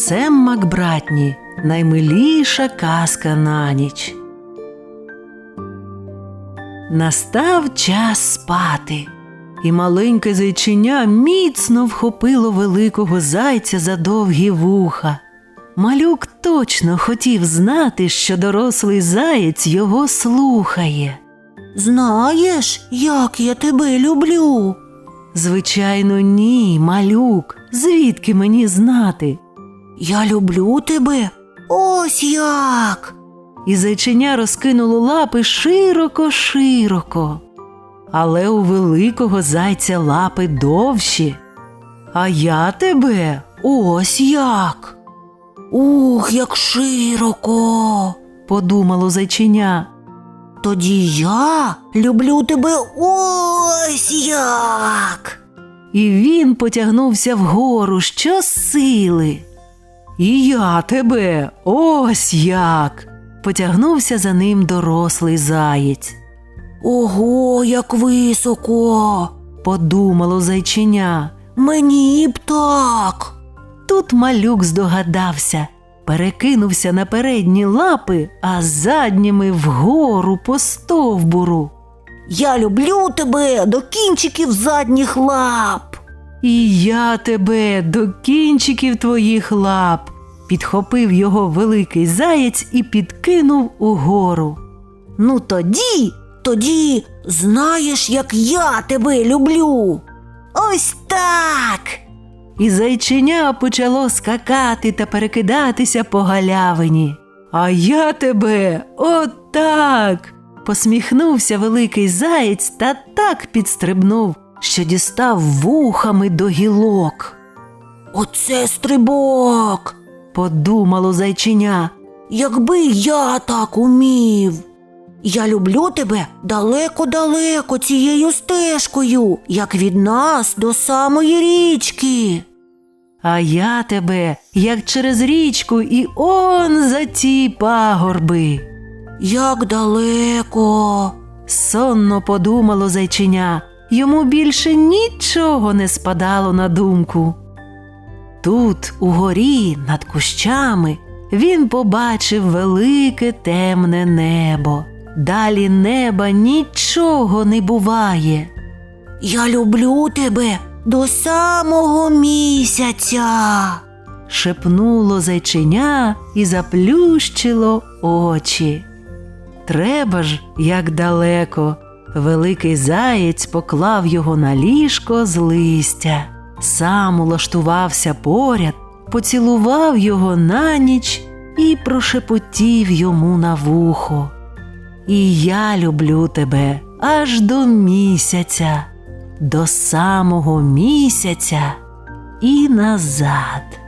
Семсем Макбратні наймиліша казка на ніч. Настав час спати, і маленьке зайчиня міцно вхопило великого зайця за довгі вуха. Малюк точно хотів знати, що дорослий заєць його слухає. Знаєш, як я тебе люблю? Звичайно, ні, малюк. Звідки мені знати? Я люблю тебе. Ось як. І зайчиня розкинуло лапи широко-широко. Але у великого зайця лапи довші. А я тебе ось як. Ух, як широко. подумало зайчиня. Тоді я люблю тебе ось як. І він потягнувся вгору щосили. І я тебе ось як. потягнувся за ним дорослий заєць. Ого, як високо. Подумало зайчиня. Мені б так. Тут малюк здогадався, перекинувся на передні лапи, а задніми вгору по стовбуру. Я люблю тебе до кінчиків задніх лап. І я тебе до кінчиків твоїх лап. Підхопив його великий заєць і підкинув угору. Ну тоді, тоді знаєш, як я тебе люблю. Ось так. І зайчиня почало скакати та перекидатися по галявині. А я тебе отак. посміхнувся великий заєць та так підстрибнув, що дістав вухами до гілок. Оце стрибок. Подумало зайчиня. Якби я так умів. Я люблю тебе далеко-далеко цією стежкою, як від нас до самої річки. А я тебе, як через річку, і он за ті пагорби. Як далеко. Сонно подумало зайчиня, йому більше нічого не спадало на думку. Тут, угорі, над кущами, він побачив велике темне небо. Далі неба нічого не буває. Я люблю тебе до самого місяця. Шепнуло зайчиня і заплющило очі. Треба ж, як далеко. Великий заєць поклав його на ліжко з листя, сам улаштувався поряд, поцілував його на ніч і прошепотів йому на вухо. І я люблю тебе аж до місяця, до самого місяця і назад.